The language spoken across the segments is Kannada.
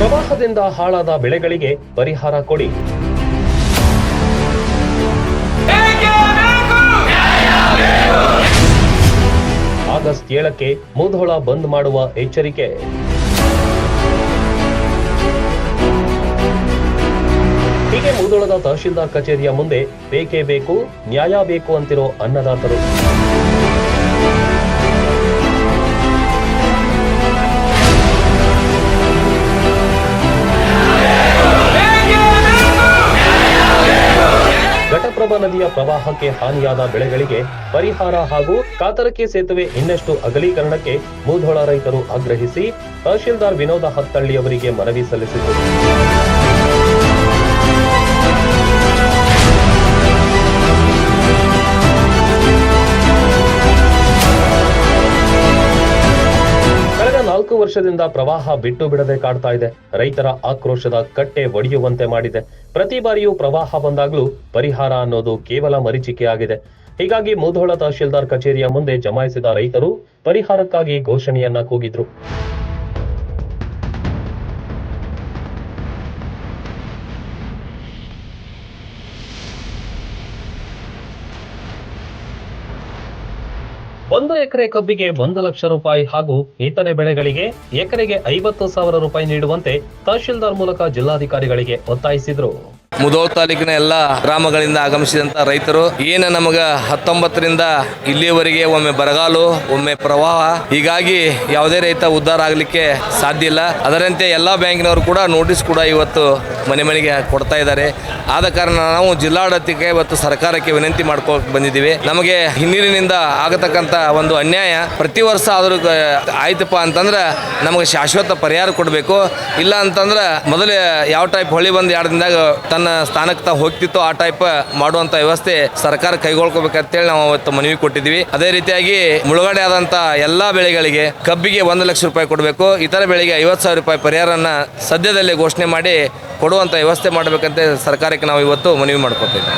ಪ್ರವಾಹದಿಂದ ಹಾಳಾದ ಬೆಳೆಗಳಿಗೆ ಪರಿಹಾರ ಕೊಡಿ. ಆಗಸ್ಟ್ ಏಳಕ್ಕೆ ಮುಧೋಳ ಬಂದ್ ಮಾಡುವ ಎಚ್ಚರಿಕೆ. ಹೀಗೆ ಮುಧೋಳದ ತಹಶೀಲ್ದಾರ್ ಕಚೇರಿಯ ಮುಂದೆ ಬೇಕೇ ಬೇಕು, ನ್ಯಾಯ ಬೇಕು ಅಂತಿರೋ ಅನ್ನದಾತರು. ಘಟಪ್ರಭಾ ನದಿಯ ಪ್ರವಾಹಕ್ಕೆ ಹಾನಿಯಾದ ಬೆಳೆಗಳಿಗೆ ಪರಿಹಾರ ಹಾಗೂ ಕಾತರಕ್ಕೆ ಸೇತುವೆ ಇನ್ನಷ್ಟು ಅಗಲೀಕರಣಕ್ಕೆ ಮೂಧೋಳ ರೈತರು ಆಗ್ರಹಿಸಿ ತಹಶೀಲ್ದಾರ್ ವಿನೋದ ಹತ್ತಳ್ಳಿಯವರಿಗೆ ಮನವಿ ಸಲ್ಲಿಸಿದರು. ವರ್ಷದಿಂದ ಪ್ರವಾಹ ಬಿಟ್ಟು ಬಿಡದೆ ಕಾಡ್ತಾ ಇದೆ. ರೈತರ ಆಕ್ರೋಶದ ಕಟ್ಟೆ ಒಡೆಯುವಂತೆ ಮಾಡಿದೆ. ಪ್ರತಿ ಬಾರಿಯೂ ಪ್ರವಾಹ ಬಂದಾಗಲೂ ಪರಿಹಾರ ಅನ್ನೋದು ಕೇವಲ ಮರೀಚಿಕೆಯಾಗಿದೆ ಹೀಗಾಗಿ ಮೂಧೋಳ ತಹಶೀಲ್ದಾರ್ ಕಚೇರಿಯ ಮುಂದೆ ಜಮಾಯಿಸಿದ ರೈತರು ಪರಿಹಾರಕ್ಕಾಗಿ ಘೋಷಣೆಯನ್ನ ಕೂಗಿದ್ರು. ಒಂದು ಎಕರೆ ಕಬ್ಬಿಗೆ ಒಂದು ಲಕ್ಷ ರೂಪಾಯಿ ಹಾಗೂ ಇತರೆ ಬೆಳೆಗಳಿಗೆ ಎಕರೆಗೆ ಐವತ್ತು ಸಾವಿರ ರೂಪಾಯಿ ನೀಡುವಂತೆ ತಹಶೀಲ್ದಾರ್ ಮೂಲಕ ಜಿಲ್ಲಾಧಿಕಾರಿಗಳಿಗೆ ಒತ್ತಾಯಿಸಿದ್ರು. ಮುಧೋಳ ತಾಲೂಕಿನ ಎಲ್ಲ ಗ್ರಾಮಗಳಿಂದ ಆಗಮಿಸಿದಂತ ರೈತರು, ಏನು ನಮಗ ಹತ್ತೊಂಬತ್ತರಿಂದ ಇಲ್ಲಿಯವರೆಗೆ ಒಮ್ಮೆ ಬರಗಾಲು, ಒಮ್ಮೆ ಪ್ರವಾಹ, ಹೀಗಾಗಿ ಯಾವುದೇ ರೈತ ಉದ್ಧಾರ ಆಗಲಿಕ್ಕೆ ಸಾಧ್ಯ ಇಲ್ಲ. ಅದರಂತೆ ಎಲ್ಲ ಬ್ಯಾಂಕಿನವರು ಕೂಡ ನೋಟಿಸ್ ಕೂಡ ಇವತ್ತು ಮನೆ ಮನೆಗೆ ಕೊಡ್ತಾ ಇದ್ದಾರೆ. ಆದ ಕಾರಣ ನಾವು ಜಿಲ್ಲಾಡಳಿತಕ್ಕೆ ಇವತ್ತು ಸರ್ಕಾರಕ್ಕೆ ವಿನಂತಿ ಮಾಡ್ಕೊ ಬಂದಿದ್ದೀವಿ. ನಮಗೆ ಹಿನ್ನೀರಿನಿಂದ ಆಗತಕ್ಕಂಥ ಒಂದು ಅನ್ಯಾಯ ಪ್ರತಿ ವರ್ಷ ಆದರೂ ಆಯ್ತಪ್ಪ ಅಂತಂದ್ರೆ ನಮಗೆ ಶಾಶ್ವತ ಪರಿಹಾರ ಕೊಡಬೇಕು. ಇಲ್ಲ ಅಂತಂದ್ರೆ ಮೊದಲೇ ಯಾವ ಟೈಪ್ ಹೊಳಿ ಬಂದು ಎರಡು ದಿನದಾಗ ತನ್ನ ಸ್ಥಾನಕ್ಕೆ ತಾವು ಹೋಗ್ತಿತ್ತು ಆ ಟೈಪ್ ಮಾಡುವಂತ ವ್ಯವಸ್ಥೆ ಸರ್ಕಾರ ಕೈಗೊಳ್ಕೋಬೇಕಂತೇಳಿ ನಾವು ಅವತ್ತು ಮನವಿ ಕೊಟ್ಟಿದ್ವಿ ಅದೇ ರೀತಿಯಾಗಿ ಮುಳುಗಡೆ ಆದಂತ ಎಲ್ಲಾ ಬೆಳೆಗಳಿಗೆ ಕಬ್ಬಿಗೆ ಒಂದು ಲಕ್ಷ ರೂಪಾಯಿ ಕೊಡಬೇಕು, ಇತರ ಬೆಳೆಗೆ ಐವತ್ತು ಸಾವಿರ ರೂಪಾಯಿ ಪರಿಹಾರನ ಸದ್ಯದಲ್ಲೇ ಘೋಷಣೆ ಮಾಡಿ ಕೊಡುವಂತ ವ್ಯವಸ್ಥೆ ಮಾಡಬೇಕಂತ ಸರ್ಕಾರಕ್ಕೆ ನಾವು ಇವತ್ತು ಮನವಿ ಮಾಡ್ಕೊತೀವಿ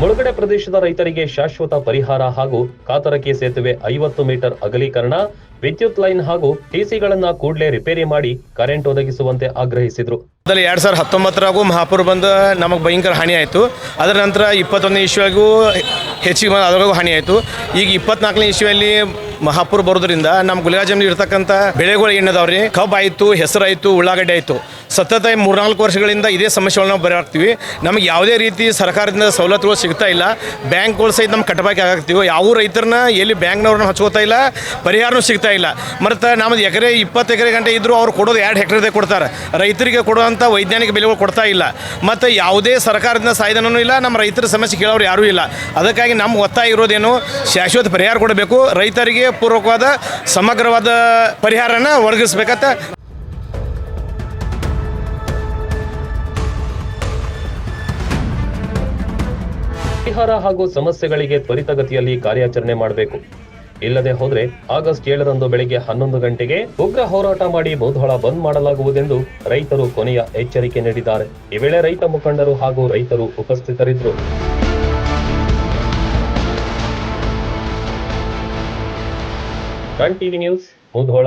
ಮುಳುಗಡೆ ಪ್ರದೇಶದ ರೈತರಿಗೆ ಶಾಶ್ವತ ಪರಿಹಾರ ಹಾಗೂ ಕಾತರಕೆ ಸೇತುವೆ ಐವತ್ತು ಮೀಟರ್ ಅಗಲೀಕರಣ ವಿದ್ಯುತ್ ಲೈನ್ ಹಾಗೂ ಟಿಸಿಗಳನ್ನ ಕೂಡಲೇ ರಿಪೇರಿ ಮಾಡಿ ಕರೆಂಟ್ ಒದಗಿಸುವಂತೆ ಆಗ್ರಹಿಸಿದ್ರು. ಮೊದಲು ಎರಡ್ ಸಾವಿರದ ಹತ್ತೊಂಬತ್ತರಾಗೂ ಮಹಾಪುರ ಬಂದು ನಮಗೆ ಭಯಂಕರ ಹಾನಿ ಆಯಿತು. ಅದರ ನಂತರ ಇಪ್ಪತ್ತೊಂದನೇ ಇಶ್ವಿಯಾಗೂ ಹೆಚ್ಚಿಗೆ ಬಂದು ಅದರಾಗೂ ಹಾನಿ ಆಯಿತು. ಈಗ ಇಪ್ಪತ್ನಾಲ್ಕನೇ ಇಶ್ವಿಯಲ್ಲಿ ಮಹಾಪುರ ಬರೋದ್ರಿಂದ ನಮ್ಮ ಗುಲಿಗಾಜಮ್ಲಿ ಇರ್ತಕ್ಕಂಥ ಬೆಳೆಗಳು ಏನದಾವ್ರಿ ಕಬ್ಬು ಆಯಿತು ಹೆಸರಾಯಿತು, ಉಳ್ಳಾಗಡ್ಡೆ ಆಯಿತು. ಸತತ ಮೂರ್ನಾಲ್ಕು ವರ್ಷಗಳಿಂದ ಇದೇ ಸಮಸ್ಯೆಗಳನ್ನ ನಾವು ನಮಗೆ ಯಾವುದೇ ರೀತಿ ಸರ್ಕಾರದಿಂದ ಸವಲತ್ತುಗಳು ಸಿಗ್ತಾ ಇಲ್ಲ. ಬ್ಯಾಂಕ್ಗಳು ಸಹಿತ ನಮ್ಗೆ ಕಟ್ಟಬೇಕು ಆಗ್ತೀವಿ ಯಾವ ರೈತರನ್ನ ಎಲ್ಲಿ ಬ್ಯಾಂಕ್ನವ್ರನ್ನ ಹಚ್ಕೋತಾ ಇಲ್ಲ, ಪರಿಹಾರನೂ ಸಿಗ್ತಾ ಇಲ್ಲ. ಮತ್ತು ನಮ್ಮದು ಎಕರೆ ಇಪ್ಪತ್ತು ಎಕರೆ ಗಂಟೆ ಇದ್ದರೂ ಅವ್ರು ಕೊಡೋದು ಎರಡು ಹೆಕ್ಟರ್ದೇ ಕೊಡ್ತಾರೆ. ರೈತರಿಗೆ ಕೊಡುವಂಥ ವೈಜ್ಞಾನಿಕ ಬೆಲೆಗಳು ಕೊಡ್ತಾ ಇಲ್ಲ. ಮತ್ತು ಯಾವುದೇ ಸರ್ಕಾರದಿಂದ ಸಾಯ್ದನೂ ಇಲ್ಲ, ನಮ್ಮ ರೈತರ ಸಮಸ್ಯೆ ಕೇಳೋರು ಯಾರೂ ಇಲ್ಲ. ಅದಕ್ಕಾಗಿ ನಮ್ಮ ಒತ್ತಾಯ ಇರೋದೇನು, ಶಾಶ್ವತ ಪರಿಹಾರ ಕೊಡಬೇಕು. ರೈತರಿಗೆ ಪೂರ್ವಕವಾದ ಸಮಗ್ರವಾದ ಪರಿಹಾರನ ಒದಗಿಸ್ಬೇಕಂತ ಪರಿಹಾರ ಹಾಗೂ ಸಮಸ್ಯೆಗಳಿಗೆ ತ್ವರಿತಗತಿಯಲ್ಲಿ ಕಾರ್ಯಾಚರಣೆ ಮಾಡಬೇಕು. ಇಲ್ಲದೆ ಹೋದರೆ ಆಗಸ್ಟ್ ಏಳರಂದು ಬೆಳಗ್ಗೆ ಹನ್ನೊಂದು ಗಂಟೆಗೆ ಉಗ್ರ ಹೋರಾಟ ಮಾಡಿ ಮುಧೋಳ ಬಂದ್ ಮಾಡಲಾಗುವುದೆಂದು ರೈತರು ಕೊನೆಯ ಎಚ್ಚರಿಕೆ ನೀಡಿದ್ದಾರೆ. ಈ ವೇಳೆ ರೈತ ಮುಖಂಡರು ಹಾಗೂ ರೈತರು ಉಪಸ್ಥಿತರಿದ್ದರು. TV news, Mudhol.